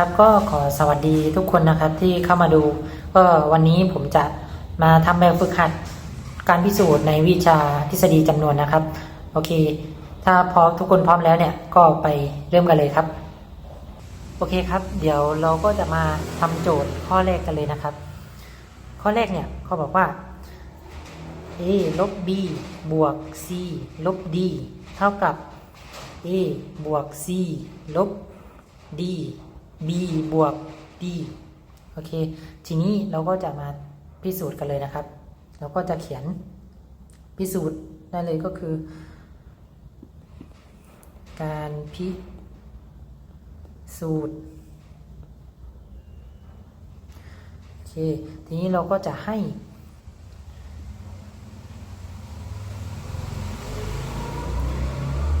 ครับก็ขอสวัสดีทุกคนนะครับที่เข้ามาดูก็วันนี้ผมจะมาทำแบบฝึกหัดการพิสูจน์ในวิชาทฤษฎีจำนวนนะครับ โอเค ถ้าพร้อมทุกคนพร้อมแล้วเนี่ยก็ไปเริ่มกันเลยครับ โอเคครับ เดี๋ยวเราก็จะมาทำโจทย์ข้อแรกกันเลยนะครับ ข้อแรกเนี่ยเขาบอกว่า a ลบ b บวก c ลบ d เท่ากับ a บวก c ลบ d b บวก d โอเค ทีนี้เราก็จะมาพิสูจน์กันเลยนะครับ เราก็จะเขียนพิสูจน์ได้เลยก็คือ การพิสูจน์โอเค ทีนี้เราก็จะให้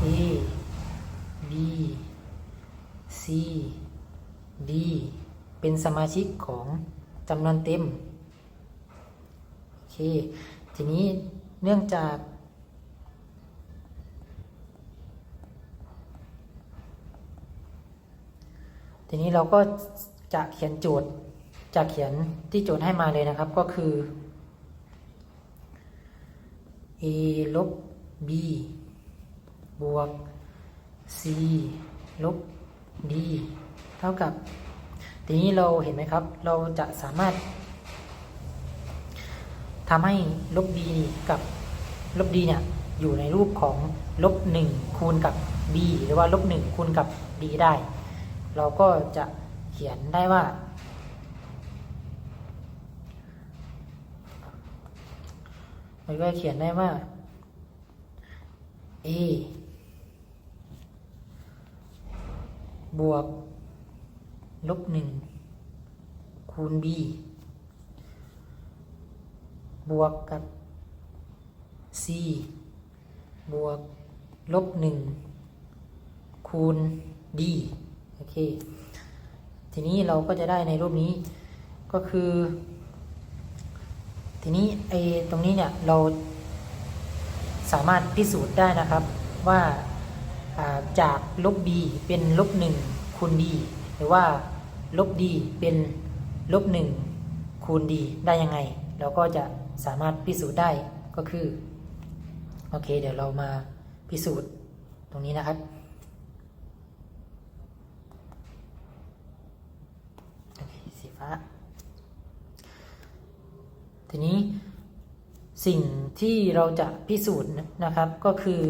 A B C D เป็นสมาชิกของจำนวนเต็ม โอเค ทีนี้เนื่องจากทีนี้เราก็จะเขียนโจทย์จะเขียนที่โจทย์ให้มาเลยนะครับก็คือ a ลบ b บวก c ลบ d เท่ากับทีนี้เราเห็นไหมครับ เราจะสามารถทำให้ลบ b กับลบ d เนี่ยอยู่ในรูปของลบ1คูณกับ b หรือว่าลบ1คูณกับ d ได้ เราก็จะเขียนได้ว่า เราก็เขียนได้ว่า a บวก ลบหนึ่งคูณ b บวกกับ c บวกลบหนึ่งคูณ d โอเค ทีนี้เราก็จะได้ในรูปนี้ก็คือ ทีนี้ไอ้ตรงนี้เนี่ยเราสามารถพิสูจน์ได้นะครับว่าาจากลบ b เป็นลบ1คูณ d หรือว่าลบ d เป็นลบ1คูณ d ได้ยังไง เราก็จะสามารถพิสูจน์ได้ก็คือ โอเค เดี๋ยวเรามาพิสูจน์ตรงนี้นะครับ โอเค สีฟ้า ทีนี้สิ่งที่เราจะพิสูจน์นะครับก็คือ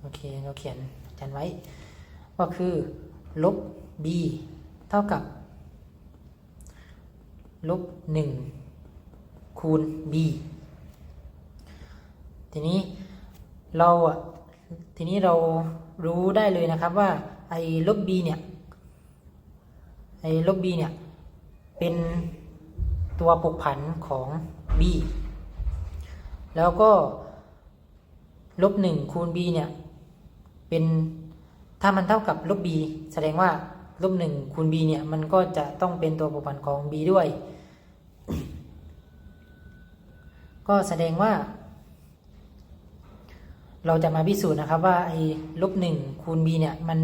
โอเค เราเขียน จันไว้ ก็คือลบ b เท่ากับลบ1คูณ b ทีนี้เราอะทีนี้เรารู้ได้เลยนะครับว่าไอ้ลบ b เนี่ยไอ้ลบ b เนี่ยเป็นตัวปกผันของ b แล้วก็ลบหนึ่งคูณ b เนี่ย เป็นถ้ามันเท่ากับลบ b แสดงว่าลบหนึ่งคูณ b เนี่ย มันก็จะต้องเป็นตัวปกผันของ b ด้วย ก็แสดงว่า เราจะมาพิสูจน์นะครับว่าไอ้ลบหนึ่งคูณ b เนี่ย มัน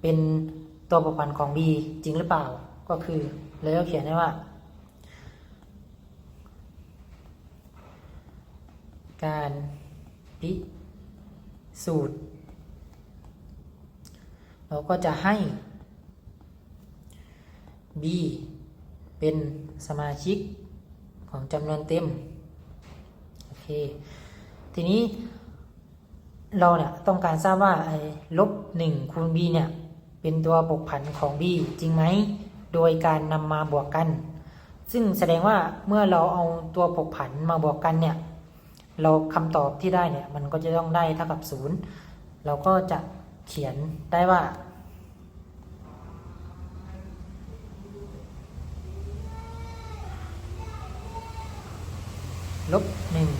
เป็นตัวปกผันของ b จริงหรือเปล่า ก็คือเลยก็เขียนได้ว่า การพิสูจน์ เราก็จะให้ b เป็นสมาชิกของจำนวนเต็ม โอเค ทีนี้เราเนี่ยต้องการทราบว่าไอ้ลบ1คูณ b เนี่ย เป็นตัวบกผันของ b จริงไหม โดยการนำมาบวกกัน ซึ่งแสดงว่าเมื่อเราเอาตัวผกผันมาบวกกันเนี่ย เราคำตอบที่ได้เนี่ย มันก็จะต้องได้เท่ากับศูนย์เราก็จะ เขียนได้ว่า ลบหนึ่ง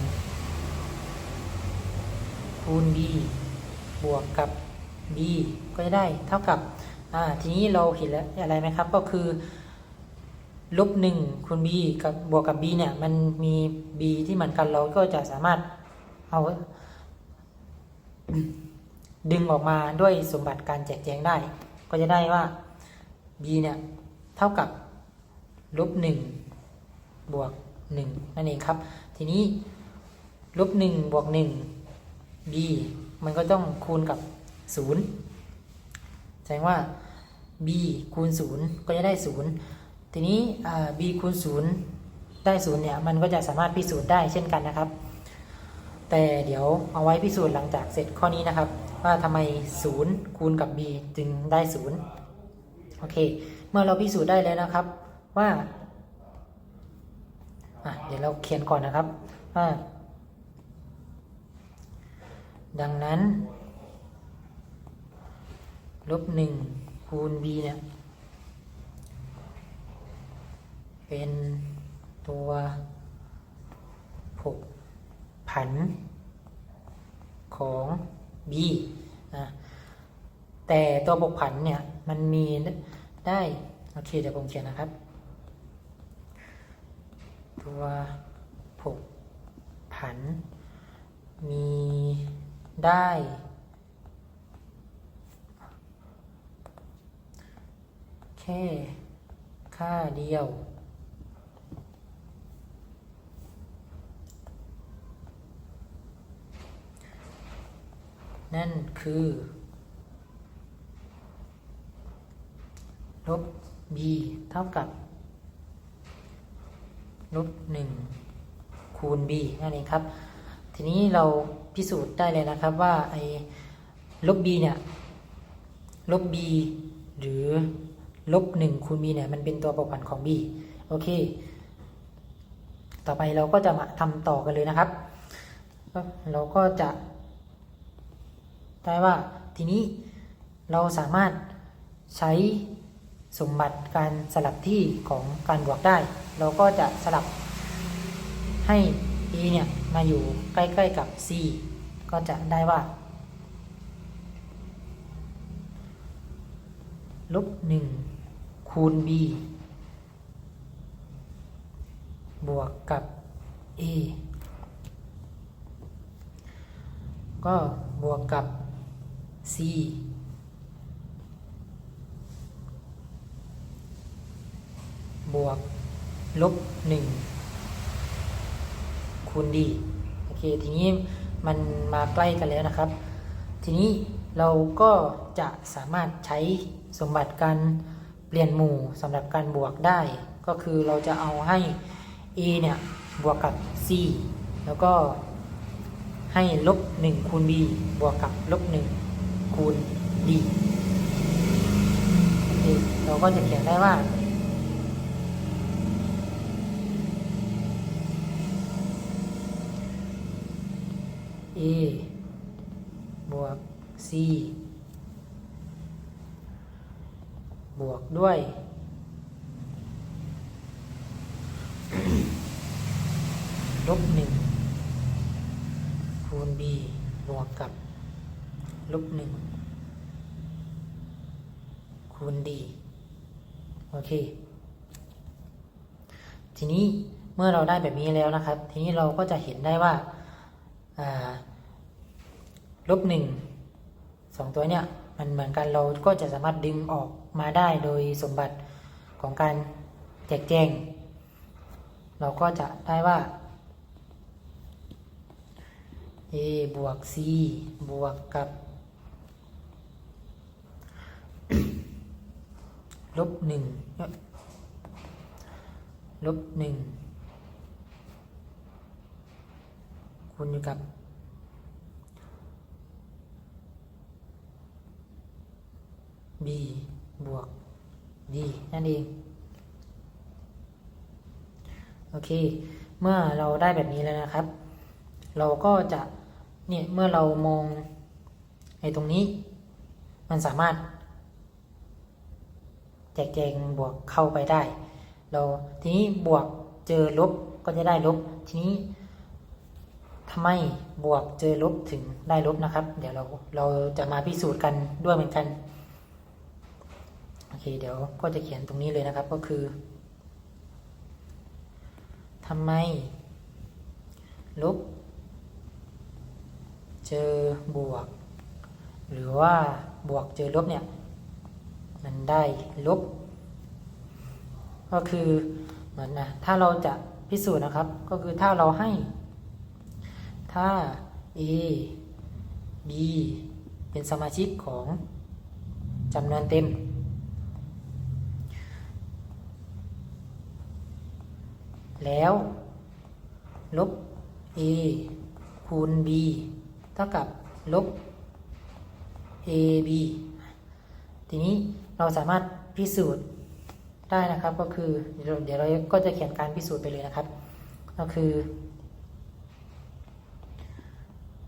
คูณ b บวกกับ b ก็จะได้เท่ากับ อ่า ทีนี้เราเห็นแล้วอะไรไหมครับ ก็คือลบหนึ่งคูณ b กับบวกกับ b เนี่ย มันมี b ที่เหมือนกันเราก็จะสามารถเอา ดึงออกมาด้วยสมบัติการแจกแจงได้ ก็จะได้ว่า b เนี่ยเท่ากับลบหนึ่งบวกหนึ่งนั่นเองครับ ทีนี้ลบหนึ่งบวกหนึ่ง b มันก็ต้องคูณกับศูนย์แสดงว่า b คูณศูนย์ก็จะได้ศูนย์ทีนี้ b คูณศูนย์ได้ศูนย์เนี่ยมันก็จะสามารถพิสูจน์ได้เช่นกันนะครับ แต่เดี๋ยวเอาไว้พิสูจน์หลังจากเสร็จข้อนี้นะครับ ว่าทำไมศูนย์คูณกับ b จึงได้ศูนย์โอเค เมื่อเราพิสูจน์ได้แล้วนะครับว่าเดี๋ยวเราเขียนก่อนนะครับว่าดังนั้นลบหนึ่งคูณ b เนี่ย เป็นตัว ผันของ b นะแต่ตัวผกผันเนี่ยมันมีได้โอเคเดี๋ยวผมเขียนนะครับ ตัวผกผัน มีได้ แค่ค่าเดียว นั่นคือ ลบ b เท่ากับ ลบหนึ่งคูณ b นั่นเองครับ ทีนี้เราพิสูจน์ได้เลยนะครับว่าไอ้ลบ b เนี่ยลบ b หรือลบหนึ่งคูณ b เนี่ยมันเป็นตัวประพันธ์ของ b โอเค ต่อไปเราก็จะมาทำต่อกันเลยนะครับ เราก็จะ ได้ว่าทีนี้เราสามารถใช้สมบัติการสลับที่ของการบวกได้ เราก็จะสลับให้ e เนี่ยมาอยู่ใกล้ๆกับ c ก็จะได้ว่าลบหนึ่งคูณ b บวกกับ a ก็บวกกับ c บวก ลบหนึ่งคูณ d โอเค ทีนี้มันมาใกล้กันแล้วนะครับ ทีนี้เราก็จะสามารถใช้สมบัติการเปลี่ยนหมู่สำหรับการบวกได้ ก็คือเราจะเอาให้ a เนี่ยบวกกับ c แล้วก็ให้ลบ1คูณ b บวกกับลบ1 คูณ d โอเคเราก็จะเขียนได้ว่า a บวก c บวกด้วย ลบหนึ่งคูณ b บวกกับ ลบหนึ่งคูณ d โอเค ทีนี้เมื่อเราได้แบบนี้แล้วนะครับ ทีนี้เราก็จะเห็นได้ว่าลบหนึ่งสองตัวเนี่ยมันเหมือนกันเราก็จะสามารถดึงออกมาได้โดยสมบัติของการแจกแจง เราก็จะได้ว่า a บวก c บวกกับ ลบหนึ่งลบหนึ่งคูณอยู่กับ b บวก d นั่นเอง โอเค เมื่อเราได้แบบนี้แล้วนะครับ เราก็จะเนี่ยเมื่อเรามองไอ้ตรงนี้ มันสามารถ แจกแจงบวกเข้าไปได้ เราทีนี้บวกเจอลบก็จะได้ลบ ทีนี้ทำไมบวกเจอลบถึงได้ลบนะครับ เดี๋ยวเราเราจะมาพิสูจน์กันด้วยเหมือนกันโอเคเดี๋ยวก็จะเขียนตรงนี้เลยนะครับก็คือทำไมลบเจอบวก หรือว่าบวกเจอลบเนี่ย มันได้ลบ ก็คือเหมือนนะถ้าเราจะพิสูจน์นะครับ ก็คือถ้าเราให้ ถ้า a b เป็นสมาชิกของจำนวนเต็ม แล้ว ลบ a คูณ b เท่ากับลบ ab ทีนี้ เราสามารถพิสูจน์ได้นะครับก็คือเดี๋ยวเราก็จะเขียนการพิสูจน์ไปเลยนะครับ ก็คือ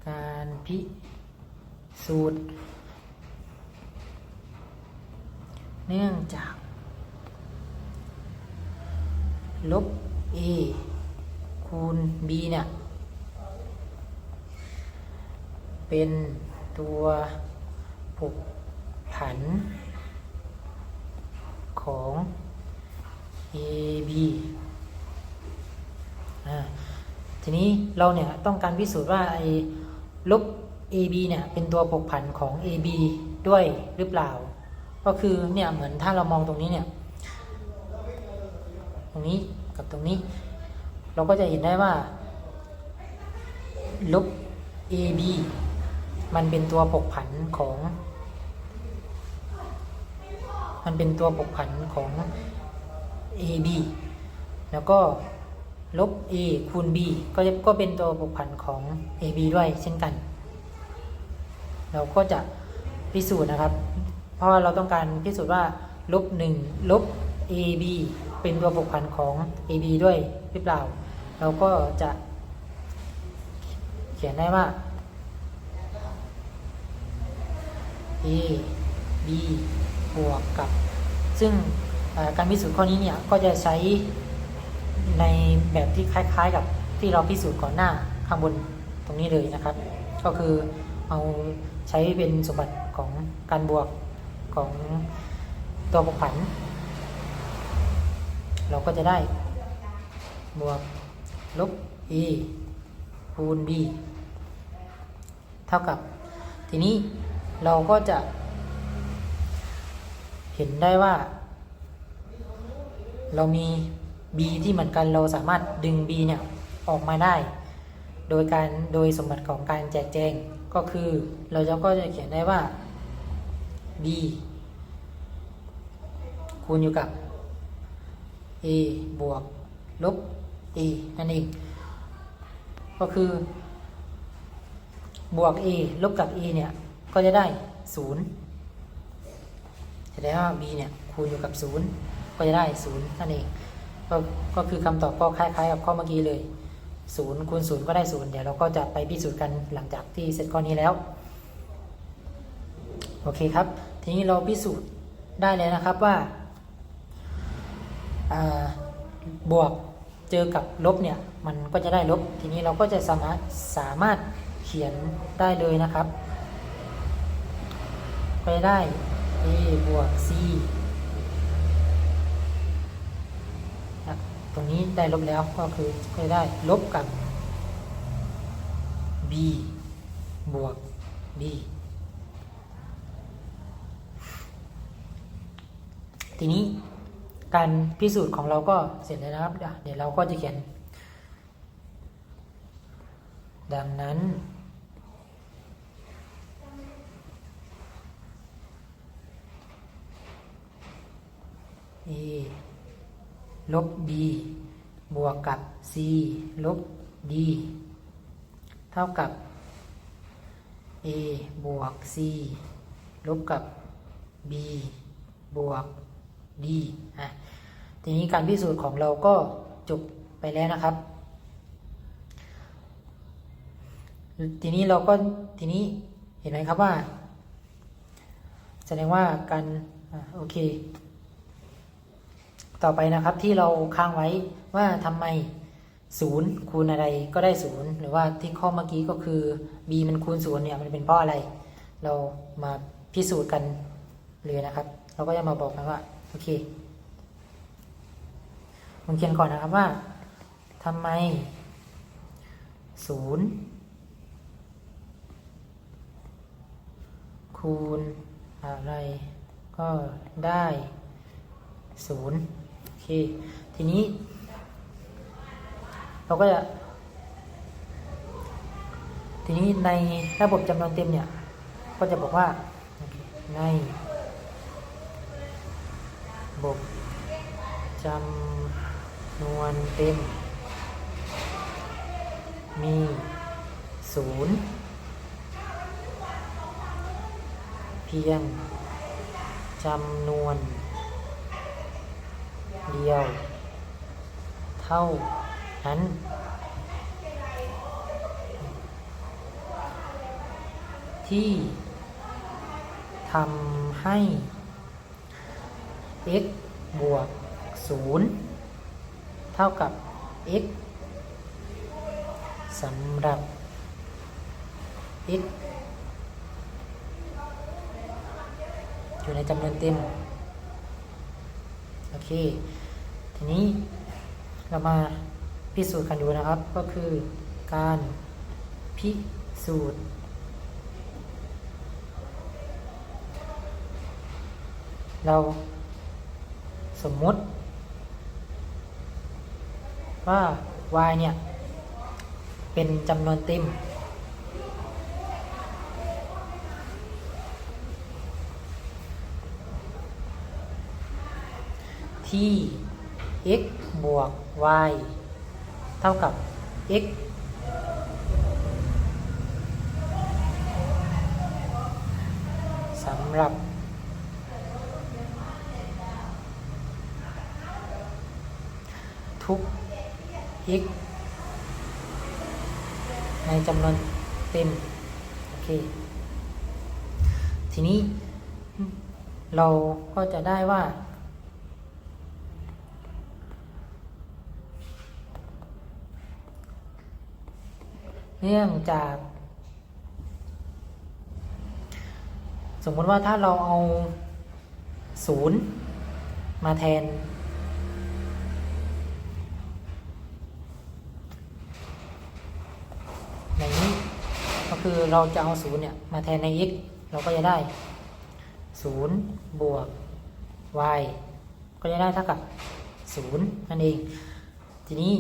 การพิสูจน์ เนื่องจาก ลบ a คูณ b เนี่ย เป็นตัวผกผัน ของ AB อ่าทีนี้เราเนี่ยต้องการพิสูจน์ว่าไอ้ลบ AB เนี่ยเป็นตัวผกผันของ AB ด้วยหรือเปล่า ก็คือเนี่ยเหมือนถ้าเรามองตรงนี้เนี่ยตรงนี้กับตรงนี้ เราก็จะเห็นได้ว่าลบ AB มันเป็นตัวผกผันของ มันเป็นตัวผกผันของ AB แล้วก็ลบ A คูณ B ก็จะก็เป็นตัวผกผันของ AB ด้วยเช่นกัน เราก็จะพิสูจน์นะครับ เพราะเราต้องการพิสูจน์ว่าลบ1ลบ AB เป็นตัวผกผันของ AB ด้วยหรือเปล่า เราก็จะเขียนได้ว่า A B บวกกับ ซึ่งการพิสูจน์ข้อนี้เนี่ยก็จะใช้ในแบบที่คล้ายๆกับที่เราพิสูจน์ก่อนหน้าข้างบนตรงนี้เลยนะครับ ก็คือเอาใช้เป็นสมบัติของการบวกของตัวผกผัน เราก็จะได้บวกลบ e คูณ b เท่ากับ ทีนี้เราก็จะ เห็นได้ว่า เรามี b ที่เหมือนกันเราสามารถดึง b เนี่ยออกมาได้ โดยการโดยสมบัติของการแจกแจงก็คือเราจะก็จะเขียนได้ว่า b คูณอยู่กับ a บวกลบ a นั่นเอง ก็คือบวก a ลบกับ a เนี่ย ก็จะได้ 0 แสดงว่า b เนี่ยคูณอยู่กับ 0 ก็จะได้ 0 นั่นเองก็ก็คือคำตอบก็คล้ายๆกับข้อเมื่อกี้เลย 0 คูณ 0 ก็ได้ 0 เดี๋ยวเราก็จะไปพิสูจน์กันหลังจากที่เสร็จข้อนี้แล้ว โอเคครับ ทีนี้เราพิสูจน์ได้เลยนะครับว่าบวกเจอกับลบเนี่ยมันก็จะได้ลบ ทีนี้เราก็จะสามารถสามารถเขียนได้เลยนะครับ ก็ได้ a บวก c ตรงนี้ได้ลบแล้วก็คือก็ได้ลบกับ b บวก b ทีนี้การพิสูจน์ของเราก็เสร็จแล้วนะครับ เดี๋ยวเราก็จะเขียน ดังนั้น a ลบ b บวกกับ c ลบ d เท่ากับ a บวก c ลบกับ b บวก d อะทีนี้การพิสูจน์ของเราก็จบไปแล้วนะครับ ทีนี้เราก็ทีนี้เห็นไหมครับว่า แสดงว่าการอโอเค ต่อไปนะครับที่เราค้างไว้ว่าทำไมศูนย์คูณอะไรก็ได้ศูนย์หรือว่าที่ข้อเมื่อกี้ก็คือ b มันคูณศูนย์เนี่ยมันเป็นเพราะอะไร เรามาพิสูจน์กันเลยนะครับ เราก็จะมาบอกกันว่าโอเคผมเขียนก่อนนะครับว่าทำไมศูนย์คูณอะไรก็ได้ศูนย์ เค ทีนี้ เราก็จะ ทีนี้ในระบบจำนวนเต็มเนี่ย ก็จะบอกว่า ในระบบจำนวนเต็ม มีศูนย์เพียงจำนวน เดียว เท่านั้น ที่ทำให้ x บวก 0 เท่ากับ x สำหรับ x อยู่ในจำนวนเต็ม โอเค ทีนี้เรามาพิสูจน์กันดูนะครับ ก็คือการพิสูจน์เราสมมุติ ว่า y เนี่ย เป็นจำนวนเต็ม ที่ x บวก y เท่ากับ x สำหรับ ทุก x ในจำนวนเต็ม โอเค ทีนี้เราก็จะได้ว่า เนื่องจาก สมมติว่าถ้าเราเอาศูนย์มาแทนอย่างนี้ก็คือเราจะเอาศูนย์เนี่ย มาแทนใน x เราก็จะได้ศูนย์บวก y ก็จะได้เท่ากับศูนย์นั่นเอง ทีนี้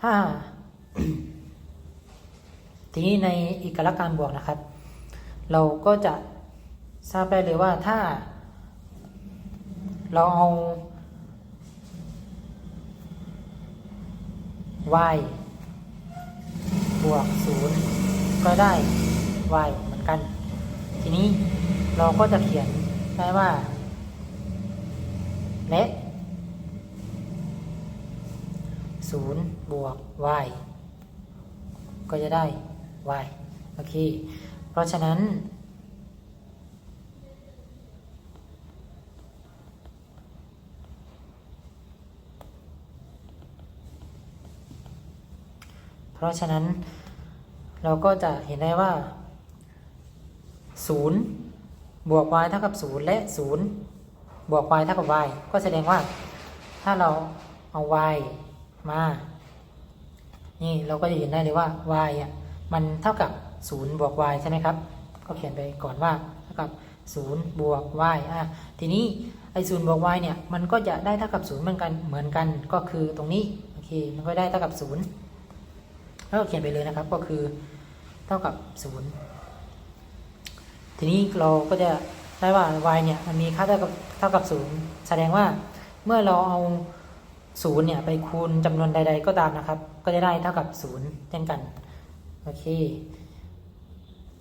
ถ้า ทีนี้ในอีกลักษณ์การบวกนะครับ เราก็จะทราบได้เลยว่าถ้า เราเอา y บวกศูนย์ก็ได้ y เหมือนกัน ทีนี้เราก็จะเขียนได้ว่า และศูนย์บวก y ก็จะได้ y โอเค เพราะฉะนั้น เพราะฉะนั้นเราก็จะเห็นได้ว่า 0 บวก y เท่ากับ 0 และ 0 บวก y เท่ากับ y ก็แสดงว่าถ้าเราเอา y มา นี่เราก็จะเห็นได้เลยว่า y อะ มันเท่ากับ 0 บวก y ใช่ไหมครับ ก็เขียนไปก่อนว่าเท่ากับ 0 บวก y อะทีนี้ไอ้0บวก y เนี่ยมันก็จะได้เท่ากับ0เหมือนกันเหมือนกันก็คือตรงนี้โอเคมันก็ได้เท่ากับ0แล้วก็เขียนไปเลยนะครับก็คือเท่ากับ0ทีนี้เราก็จะได้ว่า y เนี่ยมันมีค่าเท่ากับเท่ากับ0แสดงว่าเมื่อเราเอา0เนี่ยไปคูณจำนวนใด ๆ ก็ตามนะครับ ก็จะได้เท่ากับ0เช่นกัน โอเค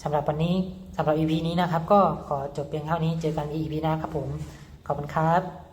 สำหรับวันนี้สำหรับ EP นี้นะครับ ก็ขอจบเพียงเท่านี้เจอกัน EP หน้าครับผม ขอบคุณครับ